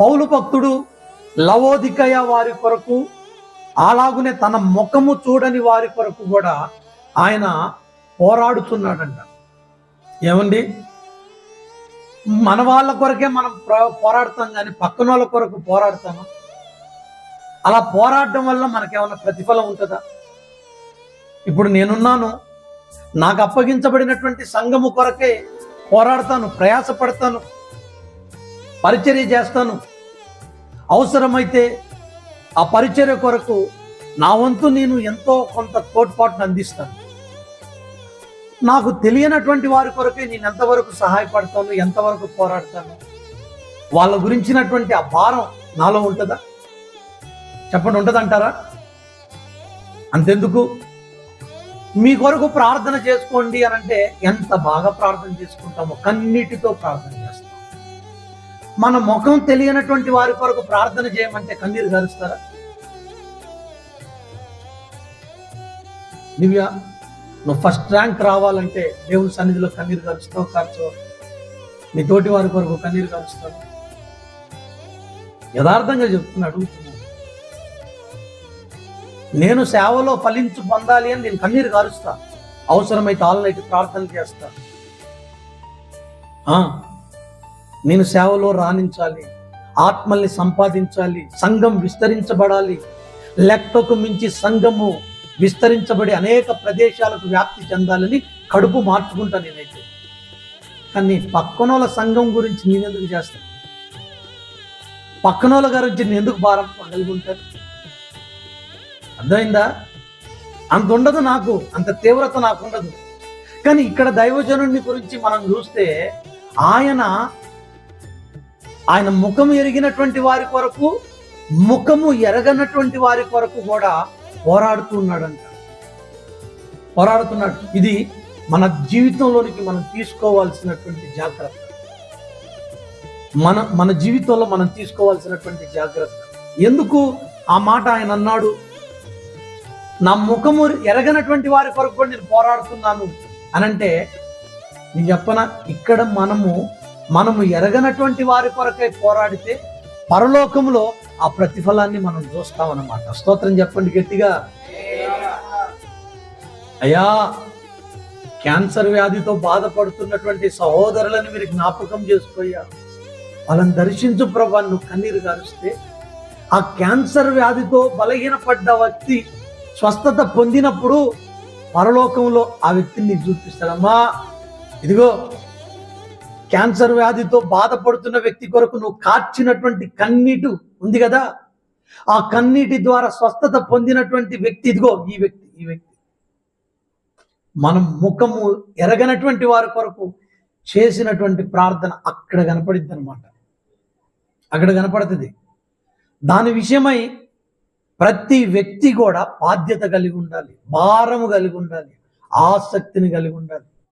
పౌలు భక్తుడు లవోదికయ వారి కొరకు అలాగునే తన ముఖము చూడని వారి కొరకు కూడా ఆయన పోరాడుతున్నాడంట. ఏమండి? మన వాళ్ళ కొరకే మనం పోరాడతాం కానీ పక్కన వాళ్ళ కొరకు పోరాడతామా? అలా పోరాడటం వల్ల మనకేమైనా ప్రతిఫలం ఉంటుందా? ఇప్పుడు నేనున్నాను నాకు అప్పగించబడినటువంటి సంఘము కొరకే పోరాడతాను ప్రయాసపడతాను. పరిచర్య చేస్తాను. అవసరమైతే ఆ పరిచర్య కొరకు నా వంతు నేను ఎంతో కొంత తోడ్పాటును అందిస్తాను. నాకు తెలియనటువంటి వారి కొరకే నేను ఎంతవరకు సహాయపడతాను ఎంతవరకు పోరాడతాను? వాళ్ళ గురించినటువంటి ఆ భారం నాలో ఉంటుందా? చెప్పండి ఉంటుందంటారా? అంతెందుకు? మీ కొరకు ప్రార్థన చేసుకోండి అని అంటే ఎంత బాగా ప్రార్థన చేసుకుంటామో కన్నీటితో ప్రార్థన. మన ముఖం తెలియనటువంటి వారి కొరకు ప్రార్థన చేయమంటే కన్నీరు గారుస్తారా? దివ్య నువ్వు ఫస్ట్ ర్యాంక్ రావాలంటే దేవుని సన్నిధిలో కన్నీరు గరుస్తావు ఖర్చు నీ తోటి వారి కొరకు కన్నీరు గరుస్తావు. యథార్థంగా చెప్తున్నా నేను సేవలో ఫలించు పొందాలి అని నేను కన్నీరు కారుస్తా అవసరమైతే ఆల్ నైట్ ప్రార్థన చేస్తా. ఆ, నేను సేవలో రాణించాలి ఆత్మల్ని సంపాదించాలి సంఘం విస్తరించబడాలి. లెక్కకు మించి సంఘము విస్తరించబడి అనేక ప్రదేశాలకు వ్యాప్తి చెందాలని కడుపు మార్చుకుంటా నేనైతే. కానీ పక్కనోళ్ళ సంఘం గురించి నేనెందుకు చేస్తాను? పక్కనోళ్ళ గురించి నేను ఎందుకు భారం కలిగి ఉంటాను అర్థమైందా? అంత ఉండదు నాకు అంత తీవ్రత నాకు ఉండదు. కానీ ఇక్కడ దైవజనుడిని గురించి మనం చూస్తే ఆయన ఆయన ముఖం ఎరిగినటువంటి వారి కొరకు ముఖము ఎరగనటువంటి వారి కొరకు కూడా పోరాడుతున్నాడంట పోరాడుతున్నాడు. ఇది మన జీవితంలోనికి మనం తీసుకోవాల్సినటువంటి జాగ్రత్త. మన మన జీవితంలో మనం తీసుకోవాల్సినటువంటి జాగ్రత్త. ఎందుకు ఆ మాట ఆయన అన్నాడు? నా ముఖము ఎరగనటువంటి వారి కొరకు కూడా నేను పోరాడుతున్నాను. అనంటే నేను చెప్పన? ఇక్కడ మనము మనము ఎరగనటువంటి వారి కొరకై పోరాడితే పరలోకంలో ఆ ప్రతిఫలాన్ని మనం చూస్తామన్నమాట. స్తోత్రం చెప్పండి గట్టిగా. అయ్యా క్యాన్సర్ వ్యాధితో బాధపడుతున్నటువంటి సహోదరులను మీరు జ్ఞాపకం చేసుకోయారు వాళ్ళని దర్శించు ప్రభా నువ్వు కన్నీరు గారుస్తే ఆ క్యాన్సర్ వ్యాధితో బలహీనపడ్డ వ్యక్తి స్వస్థత పొందినప్పుడు పరలోకంలో ఆ వ్యక్తిని చూపిస్తాడమ్మా ఇదిగో క్యాన్సర్ వ్యాధితో బాధపడుతున్న వ్యక్తి కొరకు నువ్వు కార్చినటువంటి కన్నీటు ఉంది కదా? ఆ కన్నీటి ద్వారా స్వస్థత పొందినటువంటి వ్యక్తి ఇదిగో ఈ వ్యక్తి ఈ వ్యక్తి. మనం ముఖము ఎరగనటువంటి వారి కొరకు చేసినటువంటి ప్రార్థన అక్కడ కనపడిద్ది అనమాట అక్కడ కనపడుతుంది. దాని విషయమై ప్రతి వ్యక్తి కూడా బాధ్యత కలిగి ఉండాలి భారము కలిగి ఉండాలి ఆసక్తిని కలిగి ఉండాలి.